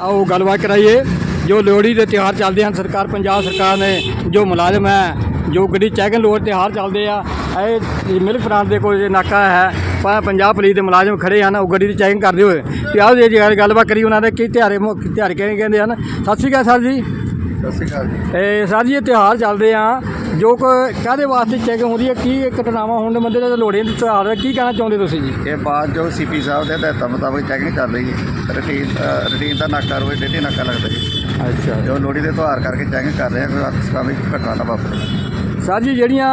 ਆਓ ਗੱਲਬਾਤ ਕਰਾਈਏ। ਜੋ ਲੋਹੜੀ ਦੇ ਤਿਉਹਾਰ ਚੱਲਦੇ ਹਨ ਸਰਕਾਰ ਪੰਜਾਬ ਸਰਕਾਰ ਨੇ ਜੋ ਮੁਲਾਜ਼ਮ ਹੈ ਜੋ ਗੱਡੀ ਚੈਕਿੰਗ ਲੋਡ ਤਿਉਹਾਰ ਚੱਲਦੇ ਆ ਇਹ ਮਿਲਕ ਪ੍ਰਾਂਤ ਦੇ ਕੋਲ ਨਾਕਾ ਹੈ ਪ- ਪੰਜਾਬ ਪੁਲਿਸ ਦੇ ਮੁਲਾਜ਼ਮ ਖੜੇ ਹਨ ਉਹ ਗੱਡੀ ਦੀ ਚੈਕਿੰਗ ਕਰਦੇ ਹੋਏ। ਤੇ ਆਓ ਜੀ ਗੱਲ- ਗੱਲਬਾਤ ਕਰੀ ਉਹਨਾਂ ਦੇ ਕੀ ਤਿਉਹਾਰ ਕਿਹੜੇ ਕਹਿੰਦੇ ਹਨ? ਸਤਿ ਸ਼੍ਰੀ ਅਕਾਲ ਸਰ ਜੀ। ਸਤਿ ਸ਼੍ਰੀ ਅਕਾਲ ਜੀ। ਤੇ ਸਰ ਜੀ ਇਹ ਤਿਉਹਾਰ ਚੱਲਦੇ ਆ ਜੋ ਕੋ ਕਾਹਦੇ ਵਾਸਤੇ ਚੈਕਿੰਗ ਹੁੰਦੀ ਹੈ? ਕੀ ਘਟਨਾਵਾਂ ਹੋਣ ਦੇ ਬੰਦੇ ਦਾ ਲੋਹੜੀ ਦੇ ਤਿਉਹਾਰ ਹੈ? ਕੀ ਕਹਿਣਾ ਚਾਹੁੰਦੇ ਤੁਸੀਂ ਜੀ? ਇਹ ਬਾਅਦ ਜੋ ਸੀਪੀ ਸਾਹਿਬ ਦੇ ਹਦਾਇਤਾਂ ਮੁਤਾਬਕ ਚੈਕਿੰਗ ਚੱਲ ਰਹੀ। ਹੈ ਰੂਟੀਨ ਅ, ਰੂਟੀਨ ਦਾ ਨਾਕਾ ਰੋਜ਼ ਡੇਢੀ ਨਾਕਾ ਲੱਗਦਾ ਜੀ। ਅੱਛਾ। ਜੋ ਲੋਹੜੀ ਦੇ ਤਿਉਹਾਰ ਕਰਕੇ ਚੈਕਿੰਗ ਕਰ ਰਹੇ ਆ ਕੋਈ ਵੀ ਘਟਨਾ ਨਾ ਵਾਪਰੇ ਸਰ ਜੀ ਜਿਹੜੀਆਂ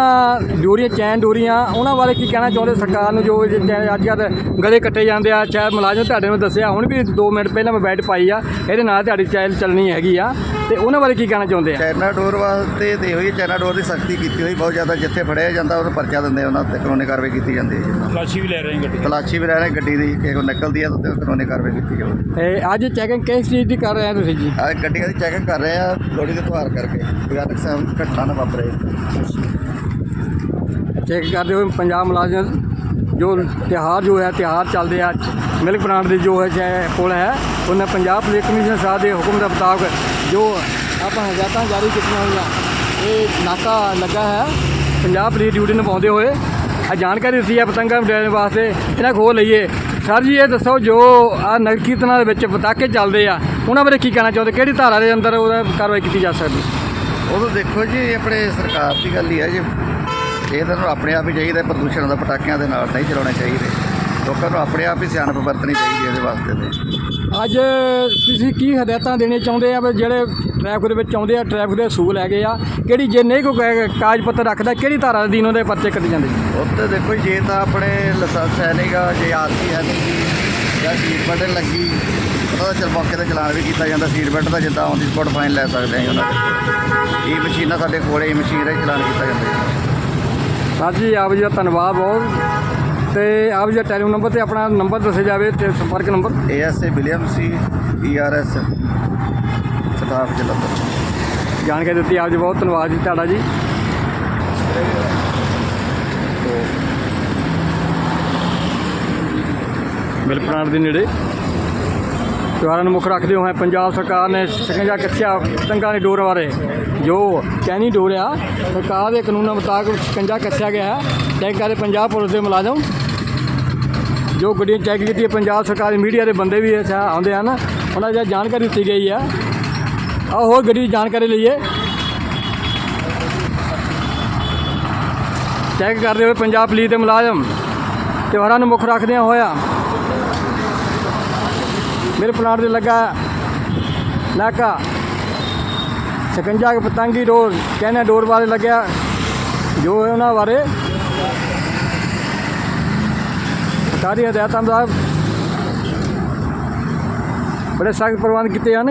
ਡੋਰੀਆਂ ਚੈਨ ਡੋਰੀਆਂ ਉਹਨਾਂ ਬਾਰੇ ਕੀ ਕਹਿਣਾ ਚਾਹੁੰਦੇ? ਸਰਕਾਰ ਨੂੰ ਜੋ ਜੇ ਚੈਨ ਅੱਜ ਕੱਲ੍ਹ ਗਲੇ ਕੱਟੇ ਜਾਂਦੇ ਆ ਚਾਹੇ ਮੁਲਾਜ਼ਮ ਤੁਹਾਡੇ ਨੂੰ ਦੱਸਿਆ ਹੁਣ ਵੀ 2 ਮਿੰਟ ਪਹਿਲਾਂ ਮੈਂ ਬੈਠ ਪਾਈ ਆ ਇਹਦੇ ਨਾਲ ਤੁਹਾਡੀ ਚੈਨ ਚੱਲਣੀ ਹੈਗੀ ਆ। ਤੇ ਉਹਨਾਂ ਬਾਰੇ ਕੀ ਕਹਿਣਾ ਚਾਹੁੰਦੇ ਆ? ਚਾਈਨਾ ਡੋਰ ਵਾਸਤੇ ਤੇ ਹੋਈ ਚਾਈਨਾ ਡੋਰ ਦੀ ਸਖਤੀ ਕੀਤੀ ਹੋਈ ਬਹੁਤ ਜ਼ਿਆਦਾ ਜਿੱਥੇ ਫੜਿਆ ਜਾਂਦਾ ਉਹਨੂੰ ਪਰਚਾ ਦਿੰਦੇ ਉਹਨਾਂ ਤੇ ਕਾਨੂੰਨੀ ਕਾਰਵਾਈ ਕੀਤੀ ਜਾਂਦੀ ਹੈ ਤਲਾਸ਼ੀ ਵੀ ਲੈ ਰਹੇ ਗੱਡੀ ਦੀ। ਤਲਾਸ਼ੀ ਵੀ ਰਹਿ ਰਹੇ ਗੱਡੀ ਦੀ ਕਿਸੇ ਕੋਲ ਨਿਕਲਦੀ ਹੈ ਤਾਂ ਉਹਤੇ ਕਾਨੂੰਨੀ ਕਾਰਵਾਈ ਕੀਤੀ ਜਾਵੇ ਤੇ ਅੱਜ ਚੈਕਿੰਗ ਕਿਸ ਚੀਜ਼ ਦੀ ਕਰ ਰਹੇ ਆ ਤੁਸੀਂ ਜੀ? ਆ ਗੱਡੀਆਂ ਦੀ ਚੈਕਿੰਗ ਕਰ ਰਹੇ ਆ ਲੋਹੜੀ ਦੇ ਤਿਉਹਾਰ ਕਰਕੇ। ਕੋਈ ਹਾਦਸਾ ਘਟਨਾ ਨਾ ਵਾਪਰੇ। ਚੈੱਕ ਕਰਦੇ ਹੋਏ ਪੰਜਾਬ ਮੁਲਾਜ਼ਮ ਜੋ ਤਿਉਹਾਰ ਜੋ ਹੈ ਤਿਉਹਾਰ ਚੱਲਦੇ ਆ ਮਿਲਕ ਪਲਾਂਟ ਦੇ ਜੋ ਹੈ ਪੁਲ ਹੈ ਉਹਨਾਂ ਪੰਜਾਬ ਪੁਲਿਸ ਕਮਿਸ਼ਨਰ ਸਾਹਿਬ ਦੇ ਹੁਕਮ ਦੇ ਮੁਤਾਬਕ ਜੋ ਆਪਾਂ ਹਦਾਇਤਾਂ ਜਾਰੀ ਕੀਤੀਆਂ ਹੋਈਆਂ। ਇਹ ਨਾਕਾ ਲੱਗਾ ਹੈ। ਪੰਜਾਬ ਪੁਲਿਸ ਡਿਊਟੀ ਨਿਭਾਉਂਦੇ ਹੋਏ। ਆ ਜਾਣਕਾਰੀ ਦਿੱਤੀ ਹੈ ਪਤੰਗਾਂ ਉਡਾਉਣ ਵਾਸਤੇ। ਇਹਨਾਂ ਖੋਲ ਲਈਏ। ਸਰ ਜੀ, ਇਹ ਦੱਸੋ ਜੋ ਆ ਨਗਰ ਕੀਰਤਨਾਂ ਦੇ ਵਿੱਚ ਪਟਾਕੇ ਚੱਲਦੇ ਆ, ਉਹਨਾਂ ਬਾਰੇ ਕੀ ਕਹਿਣਾ ਚਾਹੁੰਦੇ? ਕਿਹੜੀ ਧਾਰਾ ਦੇ ਅੰਦਰ ਉਹਦਾ ਕਾਰਵਾਈ ਕੀਤੀ ਜਾ ਸਕਦੀ? ਉਦੋਂ ਦੇਖੋ ਜੀ, ਇਹ ਆਪਣੇ ਸਰਕਾਰ ਦੀ ਗੱਲ ਹੀ ਹੈ ਜੀ। ਇਹ ਤਾਂ ਆਪਣੇ ਆਪ ਹੀ ਚਾਹੀਦਾ, ਪ੍ਰਦੂਸ਼ਣ ਦਾ ਪਟਾਕਿਆਂ ਦੇ ਨਾਲ ਨਹੀਂ ਚਲਾਉਣੇ ਚਾਹੀਦੇ। ਲੋਕਾਂ ਨੂੰ ਆਪਣੇ ਆਪ ਹੀ ਸਿਆਣਪ ਵਰਤਣੀ ਚਾਹੀਦੀ ਹੈ ਇਹਦੇ ਵਾਸਤੇ ਤੇ। ਅੱਜ ਤੁਸੀਂ ਕੀ ਹਦਾਇਤਾਂ ਦੇਣੀਆਂ ਚਾਹੁੰਦੇ ਆ ਵੀ ਜਿਹੜੇ ਟ੍ਰੈਫਿਕ ਦੇ ਵਿੱਚ ਆਉਂਦੇ ਆ ਟ੍ਰੈਫਿਕ ਦੇ ਅਸੂਲ ਹੈਗੇ ਆ ਕਿਹੜੀ ਜੇ ਨਹੀਂ ਕੋਈ ਕਾ- ਕਾਗਜ਼ ਪੱਤਰ ਰੱਖਦਾ ਕਿਹੜੀ ਧਾਰਾ ਅਧੀਨ ਉਹਦੇ ਪਰਚੇ ਕੱਟੇ ਜਾਂਦੇ ਜੀ? ਉੱਤੇ ਦੇਖੋ ਜੀ, ਤਾਂ ਆਪਣੇ ਲਾਇਸੈਂਸ ਹੈ ਨਹੀਂਗਾ ਜੇ ਆਰਸੀ ਹੈ ਨਹੀਂ ਜਾਂ ਸੀਟ ਬੈਲਟ ਲੱਗੀ ਉਹਦਾ ਤਾਂ ਚਲ ਮੌਕੇ ਤੇ ਚਲਾਨ ਵੀ ਕੀਤਾ ਜਾਂਦਾ ਸੀਟ ਬੈਲਟ ਦਾ ਜਿੱਦਾਂ ਔਨ ਦੀ ਸਪੋਟ ਫਾਈਨ ਲੈ ਸਕਦੇ ਹਾਂ ਉਹਨਾਂ ਦੇ। ਇਹ ਮਸ਼ੀਨਾਂ ਸਾਡੇ ਕੋਲੇ ਇਹ ਮਸ਼ੀਨ ਰਾਹੀਂ ਚਲਾਨ ਕੀਤਾ ਜਾਂਦਾ ਹੈ ਸਰ ਜੀ ਆਪ ਜੀ ਦਾ ਧੰਨਵਾਦ ਬਹੁਤ। ਤੇ ਆਪ ਜੀ ਦਾ ਟੈਲੀਫੋਨ ਨੰਬਰ ਤੇ ਆਪਣਾ ਨੰਬਰ ਦੱਸਿਆ ਜਾਵੇ ਤੇ ਸੰਪਰਕ ਨੰਬਰ। ਏਐਸਏ ਵਿਲੀਅਮ ਸੀ ਈਆਰਐਸ ਸਟਾਫ ਜਲੰਧਰ ਜਾਣਕਾਰੀ ਦਿੱਤੀ ਆਪ ਜੀ ਬਹੁਤ ਧੰਨਵਾਦ ਜੀ ਤੁਹਾਡਾ ਜੀ। ਮਿਲਕ ਪਲਾਂਟ ਦੇ ਨੇੜੇ। ਤਿਉਹਾਰਾਂ ਨੂੰ ਮੁੱਖ ਰੱਖਦੇ ਹੋਏ ਪੰਜਾਬ ਸਰਕਾਰ ਨੇ ਸਕੰਜਾ ਕੱਚਾ ਪਤੰਗਾਂ ਦੀ ਡੋਰ ਬਾਰੇ ਜੋ ਚੈਨੀ ਡੋਰ ਆ ਸਰਕਾਰ ਦੇ ਕਾਨੂੰਨਾਂ ਮੁਤਾਬਕ ਸਕੰਜਾ ਕੱਸਿਆ ਗਿਆ ਹੈ। ਚੈੱਕ ਕਰੇ ਪੰਜਾਬ ਪੁਲਿਸ ਦੇ ਮੁਲਾਜ਼ਮ ਜੋ ਗੱਡੀਆਂ ਚੈੱਕ ਕੀਤੀ ਪੰਜਾਬ ਸਰਕਾਰ ਦੇ ਮੀਡੀਆ ਦੇ ਬੰਦੇ ਵੀ ਇੱਥੇ ਆਉਂਦੇ ਹਨ। ਉਹਨਾਂ ਦੀ ਜਾਣਕਾਰੀ ਦਿੱਤੀ ਗਈ ਆ ਆਹ ਹੋਰ ਗੱਡੀ ਦੀ ਜਾਣਕਾਰੀ ਲਈਏ। ਚੈੱਕ ਕਰਦੇ ਹੋਏ ਪੰਜਾਬ ਪੁਲਿਸ ਦੇ ਮੁਲਾਜ਼ਮ। ਤਿਉਹਾਰਾਂ ਨੂੰ ਮੁੱਖ ਰੱਖਦਿਆਂ ਹੋਇਆ। ਮੇਰੇ ਪਲਾਟ ਦੇ ਲੱਗਾ ਨਾਕਾ। ਸਕੰਜਾ ਪਤੰਗੀ ਡੋਰ, ਕਹਿੰਦੇ ਡੋਰ ਵਾਲੇ ਲੱਗਿਆ। ਜੋ ਹੈ ਉਹਨਾਂ ਬਾਰੇ ਸਾਰੀਆਂ ਹਦਾਇਤਾਂ ਦਾ ਬੜੇ ਸਖਤ ਪ੍ਰਬੰਧ ਕੀਤੇ ਹਨ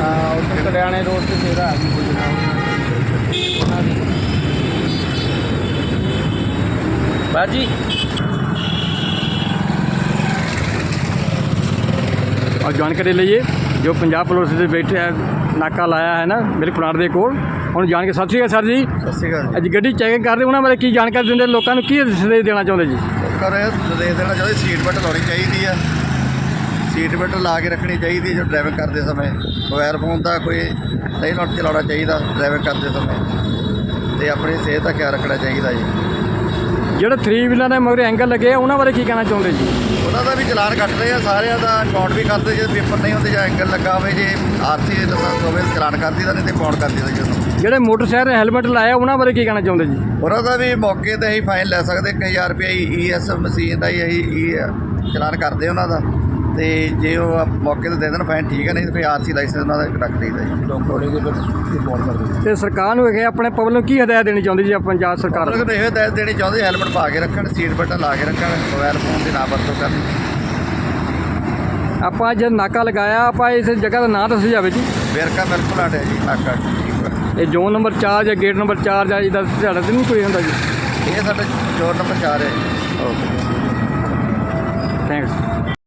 ਹਾਂ, ਉੱਥੇ ਕੜਿਆਣੇ ਰੋਡ ਤੇ ਸੇਵਾ ਬਾਜੀ। ਔਰ ਜਾਣਕਾਰੀ ਲਈਏ, ਜੋ ਪੰਜਾਬ ਪੁਲਿਸ ਦੇ ਬੈਠੇ ਹੈ ਨਾਕਾ ਲਾਇਆ ਹੈ ਨਾ ਮੇਰੇ ਪਲਾਟ ਦੇ ਕੋਲ। ਹੁਣ ਜਾਣ ਕੇ ਸਤਿ ਸ਼੍ਰੀ ਅਕਾਲ ਸਰ ਜੀ। ਸਤਿ ਸ਼੍ਰੀ ਅਕਾਲ ਅੱਜ ਗੱਡੀ ਚੈਕਿੰਗ ਕਰਦੇ ਉਹਨਾਂ ਬਾਰੇ ਕੀ ਜਾਣਕਾਰੀ ਦਿੰਦੇ? ਲੋਕਾਂ ਨੂੰ ਕੀ ਸੰਦੇਸ਼ ਦੇਣਾ ਚਾਹੁੰਦੇ ਜੀ? ਕਰ ਦੇ ਦੇਣਾ ਚਾਹੀਦਾ ਸੀਟ ਬੈਲਟ ਲਾਉਣੀ ਚਾਹੀਦੀ ਆ। ਸੀਟ ਬੈਲਟ ਲਾ ਕੇ ਰੱਖਣੀ ਚਾਹੀਦੀ ਜੋ ਡਰਾਈਵਿੰਗ ਕਰਦੇ ਸਮੇਂ। ਮੋਬਾਈਲ ਫੋਨ ਦਾ ਕੋਈ ਨਹੀਂ ਨੋਟ ਚਲਾਉਣਾ ਚਾਹੀਦਾ ਡਰਾਈਵਿੰਗ ਕਰਦੇ ਸਮੇਂ। ਤੇ ਆਪਣੀ ਸਿਹਤ ਦਾ ਖਿਆਲ ਰੱਖਣਾ ਚਾਹੀਦਾ ਜੀ। ਜਿਹੜੇ 3 ਵੀਲਰ ਦੇ ਮਗਰ ਐਂਗਲ ਲੱਗੇ ਆ, ਉਹਨਾਂ ਬਾਰੇ ਕੀ ਕਹਿਣਾ ਚਾਹੁੰਦੇ ਜੀ? ਉਹਨਾਂ ਦਾ ਵੀ ਚਲਾਨ ਕੱਟ ਰਹੇ ਆ ਸਾਰਿਆਂ ਦਾ ਕਾਊਂਟ ਵੀ ਕਰਦੇ ਜੇ ਪੇਪਰ ਨਹੀਂ ਹੁੰਦੇ ਜਾਂ ਐਂਗਲ ਲੱਗਾ ਹੋਵੇ ਜੇ ਆਰਸੀ ਲਾਇਸੈਂਸ ਹੋਵੇ ਚਲਾਨ ਕਰ ਦਿੱਤਾ ਨਹੀਂ ਤੇ ਕਾਊਂਟ ਕਰ ਦਿੱਤਾ ਜੀ ਉਹਨੂੰ ਜਿਹੜੇ ਮੋਟਰਸਾਈਕਲ ਹੈਲਮਟ ਲਾਇਆ ਉਹਨਾਂ ਬਾਰੇ ਕੀ ਕਹਿਣਾ ਚਾਹੁੰਦੇ ਜੀ? ਉਹਨਾਂ ਦਾ ਵੀ ਮੌਕੇ ਤੇ ਹੀ ਫਾਈਨ ਲੈ ਸਕਦੇ 1000 ਰੁਪਏ ਈਐਸ ਮਸ਼ੀਨ ਦਾ ਹੀ ਈ ਚਲਾਨ ਕਰਦੇ ਉਹਨਾਂ ਦਾ। ਤੇ ਜੇ ਉਹ ਮੌਕੇ ਤੇ ਦੇ ਦੇਣ ਫਾਈਨ ਠੀਕ ਹੈ ਨਹੀਂ ਤਾਂ ਫਿਰ ਆਰਸੀ ਲਾਇਸੈਂਸ ਉਹਨਾਂ ਦਾ ਕੱਟ ਦਈਦਾ ਜੀ। ਡਾਕਟਰ ਦੇ ਰਿਪੋਰਟ ਕਰ ਦਿਓ ਤੇ ਸਰਕਾਰ ਨੂੰ ਇਹ ਆਪਣੇ ਪਬਲਿਕ ਨੂੰ ਕੀ ਹਦਾਇਤ ਦੇਣੀ ਚਾਹੁੰਦੀ ਜੀ ਆਪ ਪੰਜਾਬ ਸਰਕਾਰ ਨੂੰ? ਇਹ ਹਦਾਇਤ ਦੇਣੀ ਚਾਹੁੰਦੇ ਹੈਲਮਟ ਪਾ ਕੇ ਰੱਖਣ ਸੀਟ ਬਟਨ ਲਾ ਕੇ ਰੱਖਣ ਮੋਬਾਈਲ ਫੋਨ ਦੀ ਨਾ ਵਰਤੋਂ ਕਰਨ। ਆਪਾਂ ਜਦ ਨਾਕਾ ਲਗਾਇਆ ਆਪਾਂ ਇਸ ਜਗ੍ਹਾ ਦਾ ਨਾਂ ਦੱਸਿਆ ਜਾਵੇ ਜੀ। ਵੇਰਕਾ ਬਿਲਕੁਲ ਹਟਿਆ ਜੀ ਨਾਕਾ ਇਹ ਜ਼ੋਨ ਨੰਬਰ 4 ਜਾਂ ਗੇਟ ਨੰਬਰ 4 ਜਾਂ ਇਹਦਾ ਝਾੜਾ ਤੇ ਨਹੀਂ ਕੋਈ ਹੁੰਦਾ ਜੀ। ਇਹ ਸਾਡਾ ਜੋਰ ਨੰਬਰ 4 ਹੈ ਜੀ। Okay thanks